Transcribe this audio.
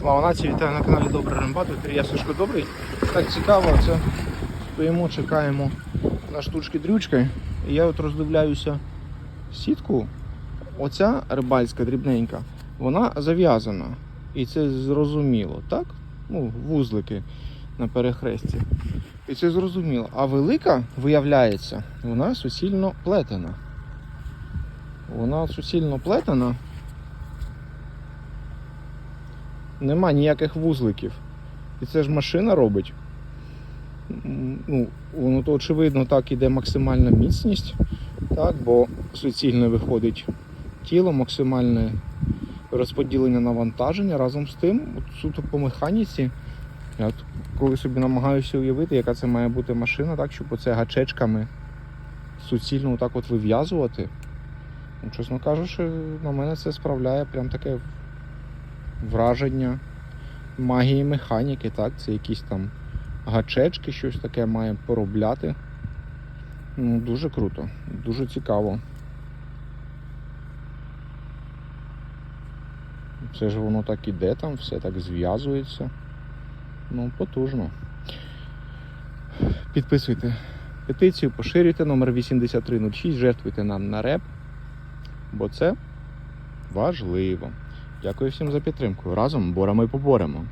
Слава нації, вітаю на каналі Добрий Рембат, я Сашко Добрий. Так цікаво, це стоїмо, чекаємо на штучки дрючки. І я от роздивляюся сітку. Оця рибальська дрібненька, вона зав'язана. І це зрозуміло, так? Ну, вузлики на перехресті. І це зрозуміло. А велика, виявляється, вона суцільно плетена. Вона суцільно плетена. Нема ніяких вузликів. І це ж машина робить. Ну, воно то очевидно так іде максимальна міцність, так, бо суцільно виходить тіло, максимальне розподілення навантаження. Разом з тим, от суто по механіці, я коли собі намагаюся уявити, яка це має бути машина, так, щоб оце гачечками суцільно отак от вив'язувати. Ну, чесно кажучи, на мене це справляє прям таке враження магії механіки, так? Це якісь там гачечки, щось таке має поробляти. Ну, дуже круто, дуже цікаво. Це ж воно так іде там, все так зв'язується. Ну, потужно. Підписуйте петицію, поширюйте номер 8306, жертвуйте нам на реп, бо це важливо. Дякую всім за підтримку. Разом боремо і поборемо.